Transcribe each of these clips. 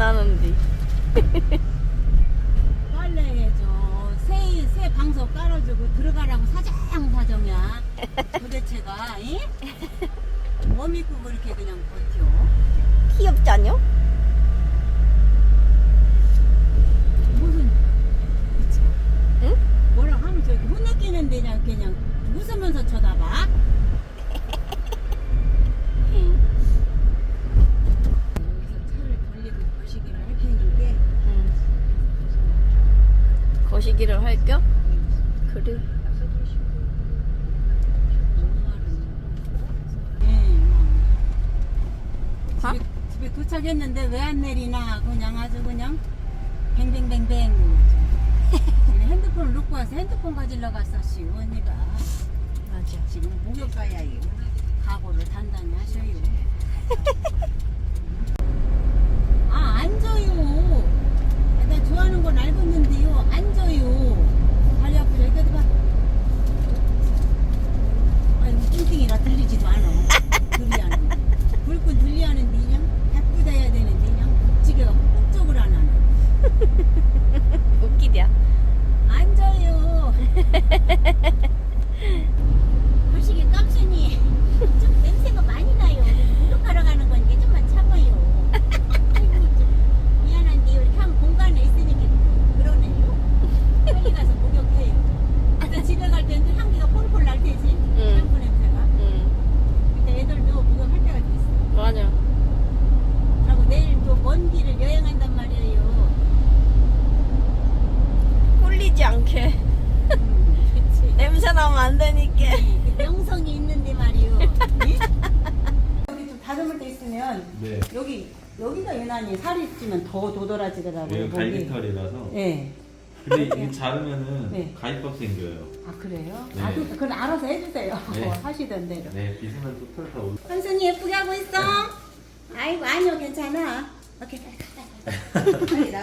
안 하는데. 빨래 저새 새 방석 깔아주고 들어가라고 사정 사정이야. 도대체가 이? 뭐 믿고 그렇게 그냥 버텨? 귀엽잖요? 무슨 응? 뭐라 하면 저기 혼내키는데 그냥 그냥 웃으면서 쳐다봐. 여기서 차를 돌리고 거시기를 할 테니까 응. 거시기를 할겨? 그래. 어? 집에, 집에 도착했는데 왜 안 내리나 그냥 아주 그냥 뱅뱅뱅뱅 핸드폰을 놓고 와서 핸드폰 가지러 갔었시 언니가 맞아. 지금 목욕 가야 요 각오를 단단히 하셔요 아 앉아요 나 좋아하는 건 알고 있는데요 앉아요 다리 아프죠 이거 봐 아이고 띵띵이라 들리지도 않아 들리하는데 불끈 들리하는데 그냥 바꾸다 해야 되는데 그냥 지게가 꼭쪽을 안 하네 웃기냐? 앉아요 거시기 깜순이 좀 냄새가 많이 나요 목욕하러 가는 거니까 좀만 참아요 아이고 좀 미안한데 이렇게 한 공간에 있으니까 그러네요 빨리 가서 목욕해요 그래서 집에 갈 때는 향기가 폴폴 날 테지 응. 샴푸 냄새가 응. 근데 애들도 목욕할 때가 됐어 맞아. 그리고 내일 또 먼 길을 여행한단 말이에요 꿀리지 않게. 음, 그치 냄새 나면 안 되니까. 그 명성이 있는데 말이요. 예? 여기 좀 있으면 네. 여기 여기가 유난히 살이 찌면 더 도드라지더라고요. 여기 갈기털이라서. 예. 근데 이게 자르면은 네. 가위밥 생겨요. 아 그래요? 네. 나도 그건 알아서 해주세요. 네. 하시던 대로. 네, 빗으면 또 털털 올. 한순이 예쁘게 하고 있어. 아이고 아니요 괜찮아. 오케이 빨리 가. 빨리 나.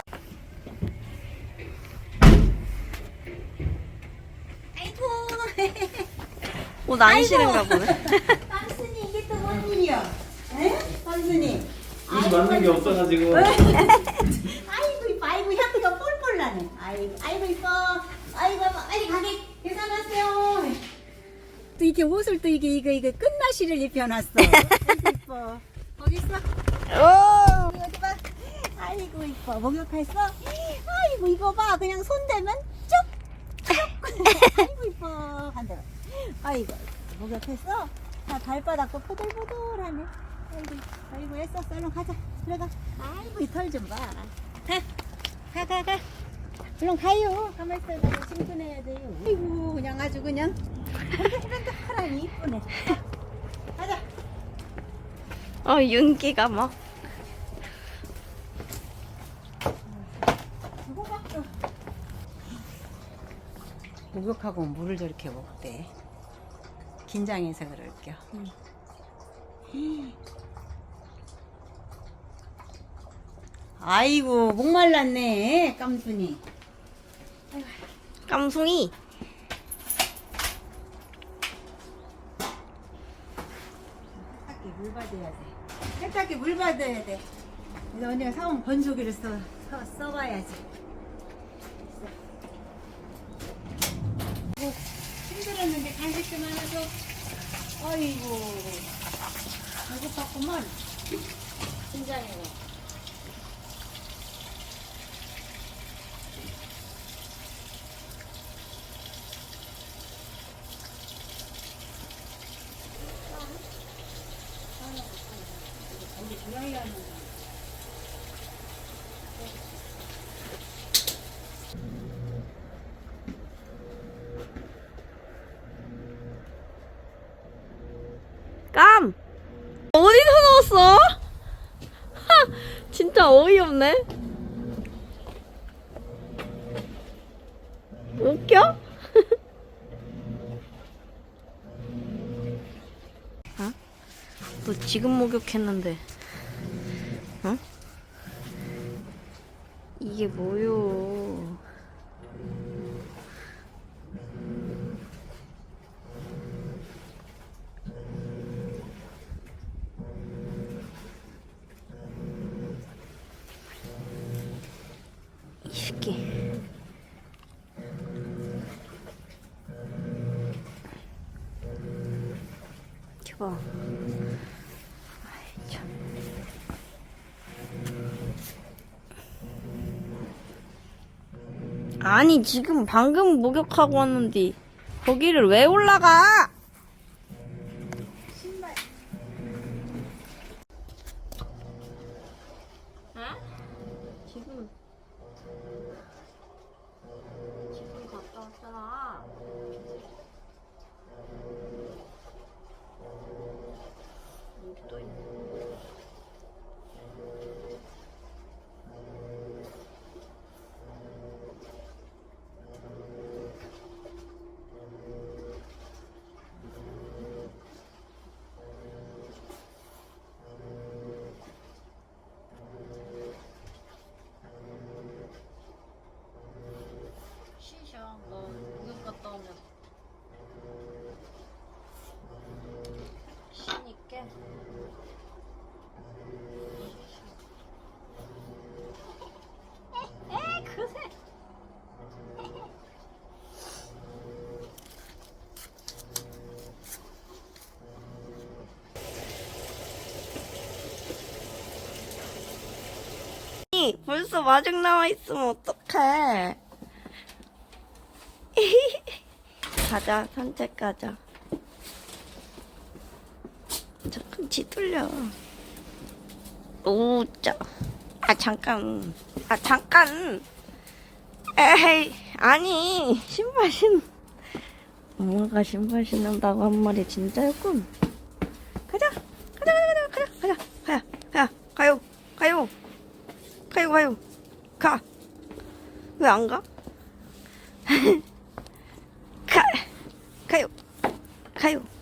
아이고. 옷안 아이고. 싫은가 보네. 빰순이 이게 또 뭔 일이야? 에? 빰순이. 이 맞는 게 없어가지고. 아이고. 이뻐 아이고 향기가 뻘뻘 나네. 아이고 아이고 이뻐. 아이고 빨리 가게. 계산하세요. 또 이렇게 옷을 또 이게 이거 이거 끝나시를 입혀놨어. 아이고 이뻐. 거기 있어. 오! 어디 봐. 아이고 이뻐. 목욕했어 아이고 이거 봐. 그냥 손 대면 쭉 쭉. 아이고 이뻐. 반대로. 아이고 목욕했어? 자 발바닥도 포들포들하네 아이고 아이고 애썼어 얼른 가자. 들어가. 아이고. 이 털 좀 봐. 가 가가 얼른 가요. 가만 있어요. 나 친근해야 돼요. 아이고 그냥 아주 그냥. 이런데 하라니 이쁘네. 가자. 어, 윤기가 막. 이거 봐 목욕하고 물을 저렇게 먹대. 긴장해서 그럴겨 아이고 목말랐네 깜순이. 깜송이. 세탁기 물 받아야 돼. 세탁기 물 받아야 돼. 그래서 언니가 사온 건조기를 써, 써, 써봐야지. 뭐 힘들었는데 간식 좀 하나 줘. 아이고 배고팠구만. 긴장해 라 우리 드라이 하는 거. 깜! 어디서 넣었어? 하! 진짜 어이없네. 웃겨? 어? 너 지금 목욕했는데. 어? 이게 뭐요? 이 새끼. 봐. 아이, 참. 아니 지금 방금 목욕하고 왔는데 거기를 왜 올라가? 지금 지금 갔다 왔잖아. 또 있네. 쉬셔. 너 목욕 갔다 오면 쉬니까. 에 그새. 벌써 마중 나와 있으면 어떡해. 가자, 산책 가자. 잠깐 뒤돌려. 오, 짜. 아, 잠깐. 아, 잠깐. 에이, 아니, 신발 신. 엄마가 신발 신는다고 한 말이 진짜였군. 가자, 가자, 가자, 가자, 가자, 가자, 가자, 가요, 가요, 가요, 가요, 가. 왜 안 가? 가, 가요, 가요.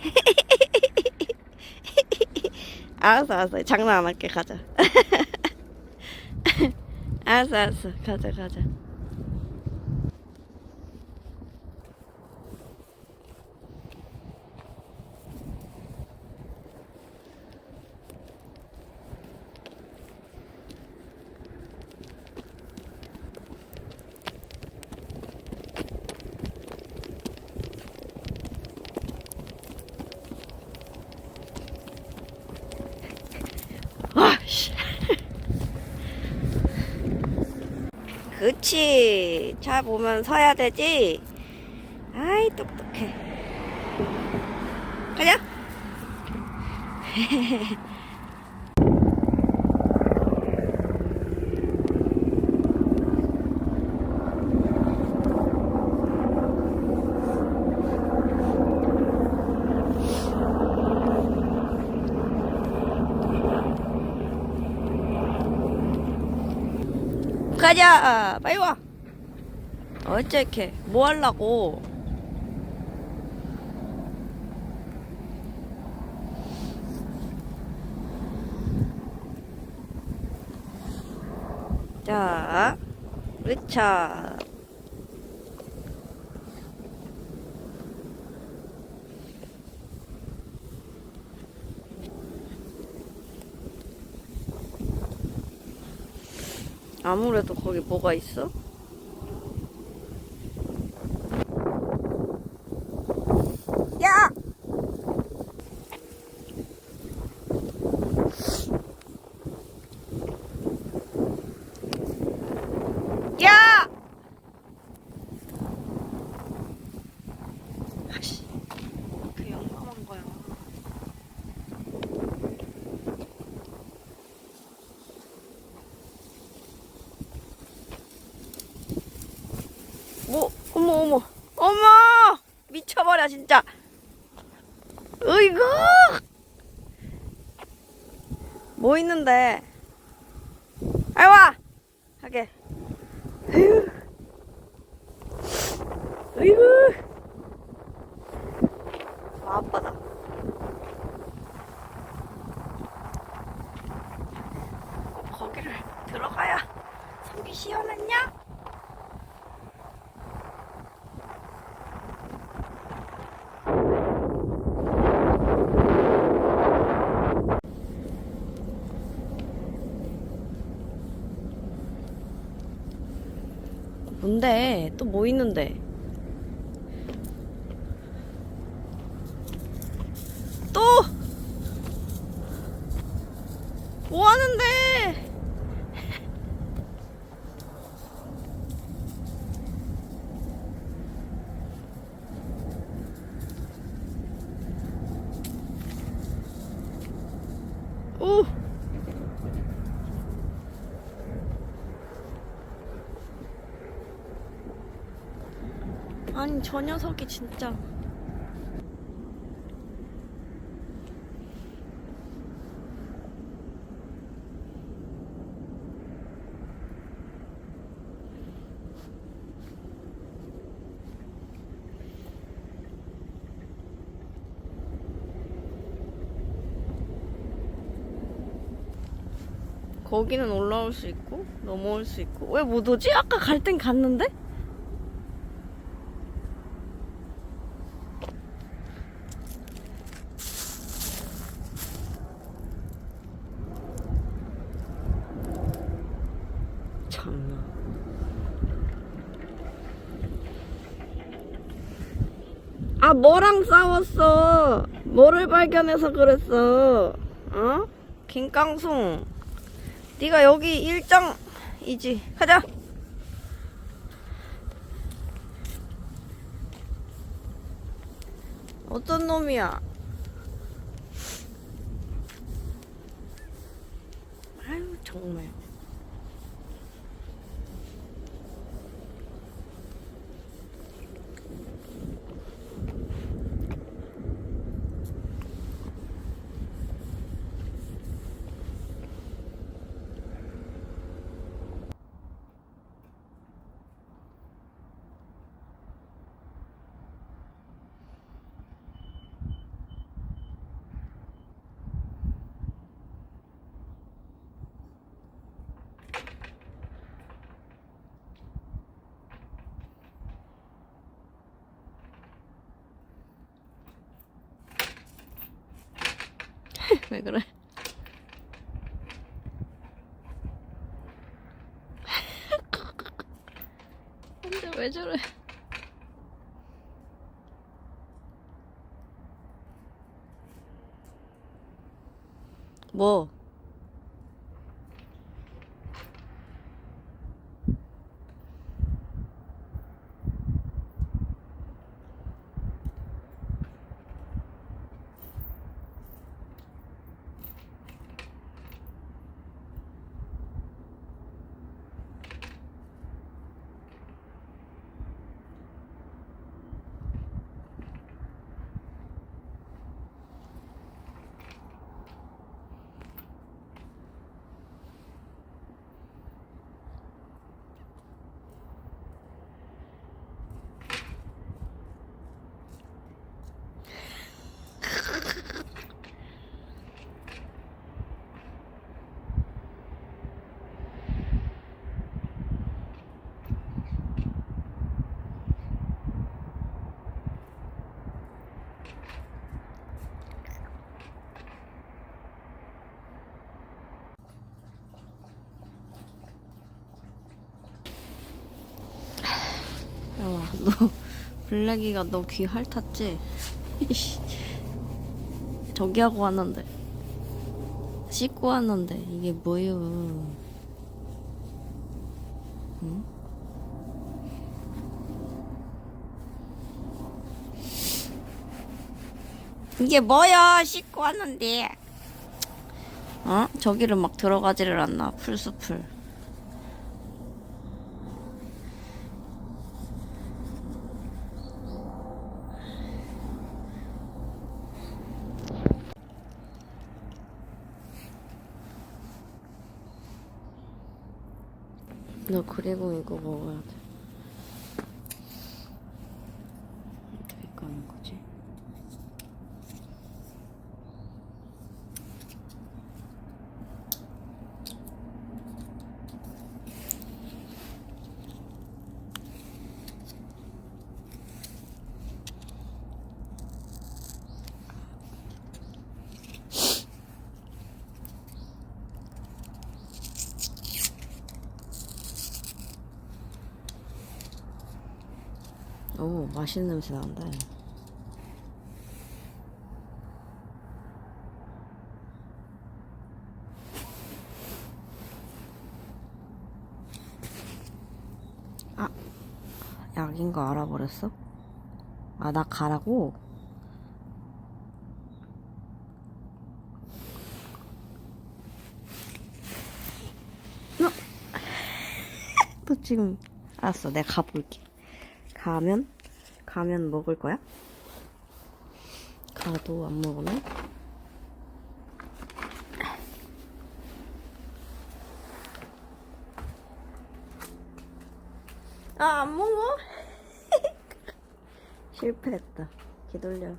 알았어, 알았어. 장난 안 할게. 가자. 알았어, 알았어. 가자, 가자. 와, 씨. 그치. 차 보면 서야 되지. 아이, 똑똑해. 가자. 가자. 빨리 와. 어째게? 뭐 하려고? 자, 으차. 아무래도 거기 뭐가 있어? 야! 야! 아씨, 그 영감한 거야. 진짜. 으이구! 뭐 있는데? 아이 와! 하게. 으이구. 으이구. 아, 아빠다. 거기를 들어가야 속이 시원했냐? 뭔데? 또 뭐 있는데? 또! 뭐 하는데? 오! 아니 저 녀석이 진짜 거기는 올라올 수 있고 넘어올 수 있고 왜 못 오지? 아까 갈 땐 갔는데? 참나. 아, 뭐랑 싸웠어? 뭐를 발견해서 그랬어? 어? 김깡송. 네가 여기 일정이지. 가자. 어떤 놈이야? 아유, 정말. 왜 그래? 근데 왜 저래? 뭐? 야, 너 블랙이가 너 귀 핥았지? 저기 하고 왔는데 씻고 왔는데 이게 뭐요? 응? 이게 뭐야? 씻고 왔는데 어? 저기를 막 들어가지를 않나 풀숲을 너 그리고 이거 먹어야 돼. 어떻게 까는 거지? 오, 맛있는 냄새 난다. 아, 약인 거 알아버렸어? 아, 나 가라고? 너, 너 지금, 알았어, 내가 가볼게. 가면 가면 먹을 거야? 가도 안 먹으면? 아, 안 먹어? 실패했다. 기돌려.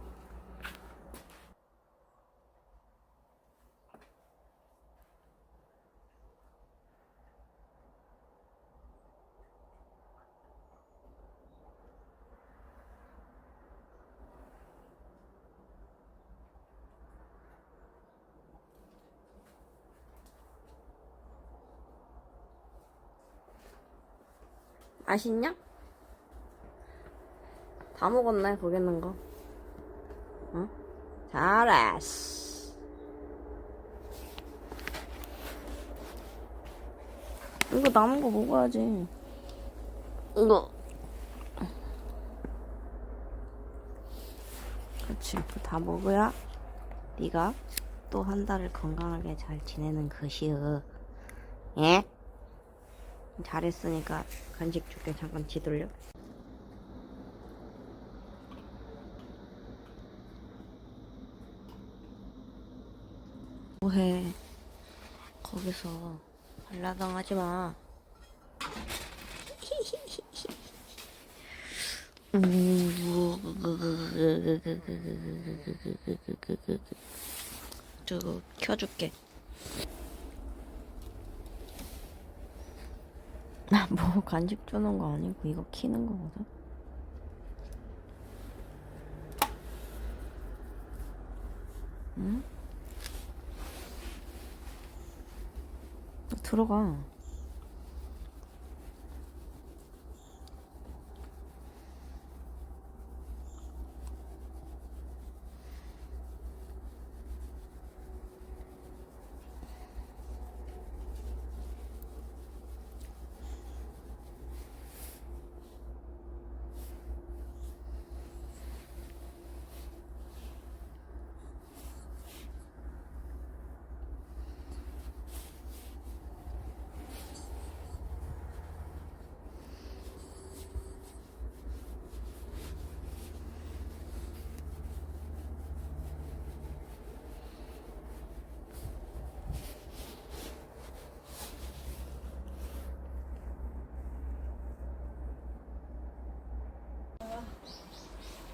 맛있냐? 다 먹었네, 거기 있는 거. 응? 잘했어. 이거 남은 거 먹어야지. 이거. 그렇지. 다 먹어야 네가 또 한 달을 건강하게 잘 지내는 것이여. 예? 잘했으니까 간식 줄게 잠깐 뒤돌려 뭐해 거기서 발라당하지 마 저거 켜줄게 뭐 간식 주는 거 아니고 이거 키는 거거든. 응? 들어가.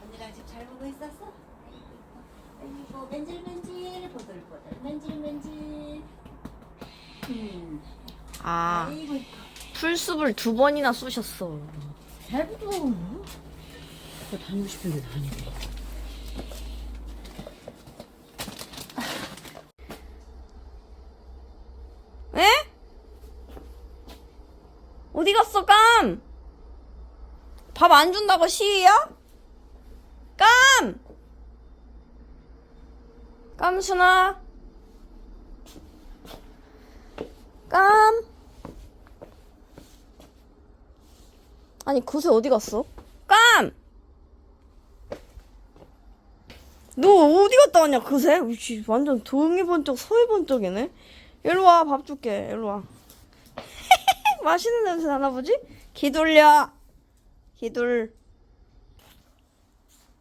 언니랑 집 잘 보고 있었어? 아이고 맨질맨질 보들보들 맨질맨질 음 아, 아이고 이뻐. 풀숲을 두 번이나 쑤셨어. 잘 보고 너 다니고 싶은데 다니고 에? 어디 갔어, 깜? 밥 안 준다고 시위야? 깜! 깜순아? 깜? 아니, 그새 어디 갔어? 깜! 너 어디 갔다 왔냐, 그새? 우씨, 완전 동해 번쩍, 서해 번쩍이네? 일로 와, 밥 줄게. 일로 와. 맛있는 냄새 나나 보지? 기돌려. 기돌.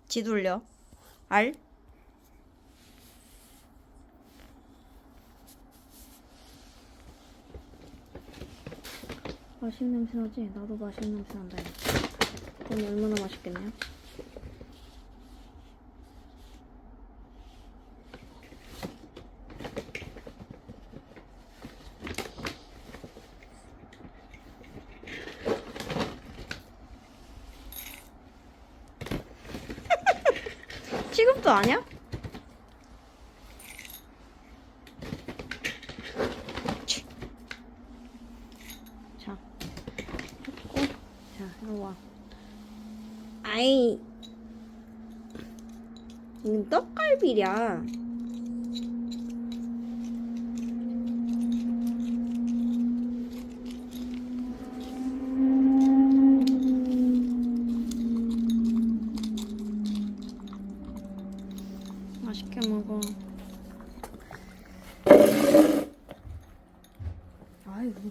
지돌려. 알? 맛있는 냄새 나지? 나도 맛있는 냄새 난다. 이건 얼마나 맛있겠냐? 취급도 아니야? 치. 자, 했고, 자, 이리 와. 아이, 이건 떡갈비랴. 맛있게 먹어. 아이고.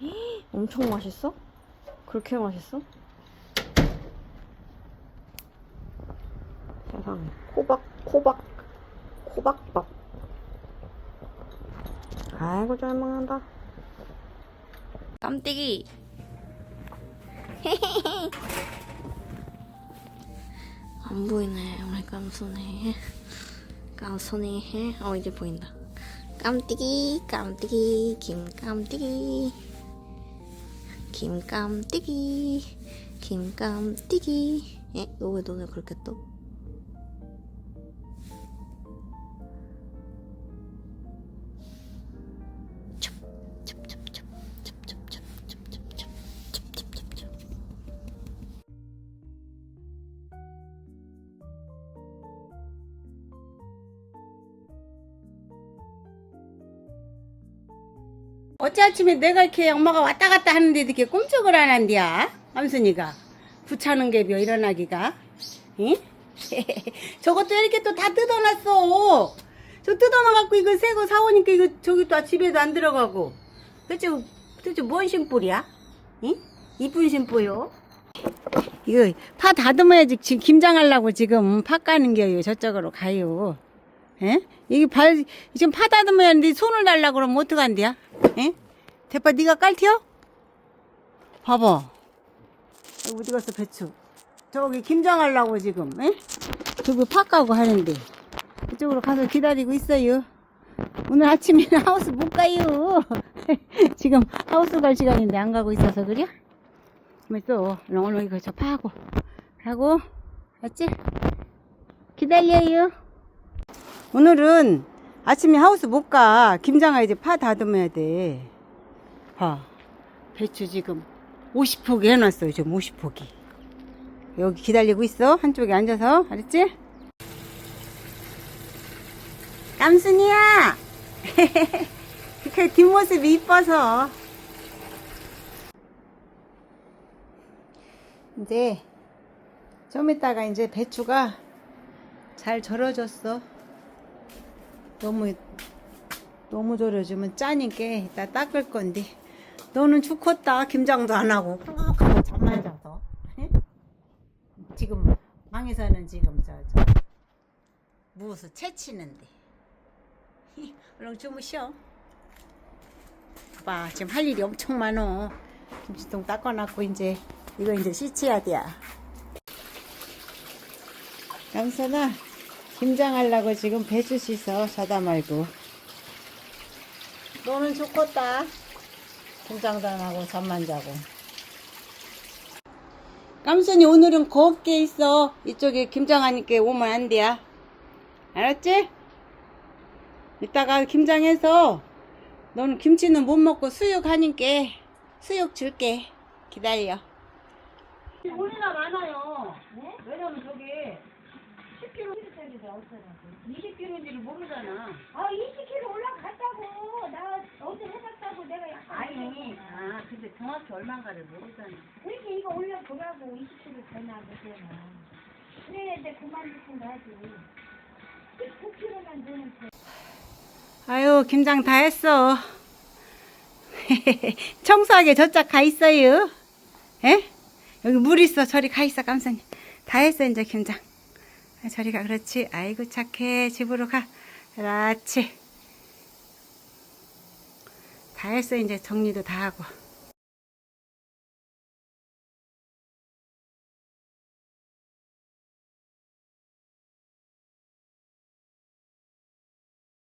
헉, 엄청 맛있어? 그렇게 맛있어? 세상에. 호박, 호박, 호박밥. 아이고, 잘 먹는다. 깜찍이. 안 보이네. 우리 깜손해. 깜손해. 어, 이제 보인다. 깜찍이, 깜찍이, 김 깜찍이. 김깜찍이, 김깜찍이. 에? 너왜 너네 그렇게 떠? 어째 아침에 내가 이렇게 엄마가 왔다 갔다 하는데 이렇게 꼼짝을 안 한디야? 암순이가. 구차는 개비어 일어나기가. 응? 저것도 이렇게 또 다 뜯어놨어. 저 뜯어놔갖고 이거 새거 사오니까 이거 저기 또 집에도 안 들어가고. 도대체, 도대체 뭔 심볼이야? 응? 이쁜 심보요? 이거 파 다듬어야지 지금 김장하려고 지금 파 까는 게요. 저쪽으로 가요. 예? 이게 발 지금 파 다듬어야 하는데 손을 달라 그러면 어떡한대야? 예? 대파 네가 깔티어? 봐봐. 여기 어디 갔어 배추? 저기 김장하려고 지금. 예? 저기 파 까고 하는데 이쪽으로 가서 기다리고 있어요. 오늘 아침에는 하우스 못 가요. 지금 하우스 갈 시간인데 안 가고 있어서 그래? 그래서 오늘 이거 저 파하고 하고 맞지? 기다려요. 오늘은 아침에 하우스 못 가. 김장아 이제 파 다듬어야 돼. 봐. 배추 지금 50포기 해놨어요. 지금 50포기. 여기 기다리고 있어. 한쪽에 앉아서. 알았지? 깜순이야! 그 뒷모습이 이뻐서. 이제 좀 이따가 이제 배추가 잘 절여졌어. 너무 너무 절여주면 짜니까 이따 닦을 건데. 너는 죽겠다. 김장도 안 하고. 푹하고 잠만 자서. 예? 지금 방에서는 지금 저, 저 무엇을 채치는데. 얼른 주무셔. 봐 지금 할 일이 엄청 많어. 김치통 닦아놨고 이제 이거 이제 씻어야 돼 양선아 김장하려고 지금 배추 씻어 자다 말고. 너는 좋겠다. 김장도 안 하고 잠만 자고. 깜순이 오늘은 곱게 있어. 이쪽에 김장하니까 오면 안 돼야 알았지? 이따가 김장해서 너는 김치는 못 먹고 수육 하니까 수육 줄게. 기다려. 돈이나 많아요. 10kg짜리가 없어가지고 20kg인지를 모르잖아. 아 20kg 올라갔다고. 나 어제 해봤다고 내가 약간 아니, 아. 근데 정확히 얼마인가를 모르잖아. 그렇게 이거 올려보라고 20kg 되나 보세요 그래야 돼 그만 듣고 하지. 9kg만 되는 아유 김장 다 했어. 청소하게 저짝 가 있어요. 에? 여기 물 있어. 저리 가 있어 깜짝이야 다 했어 이제 김장. 아, 저리 가 그렇지. 아이고 착해. 집으로 가. 그렇지. 다 했어. 이제 정리도 다 하고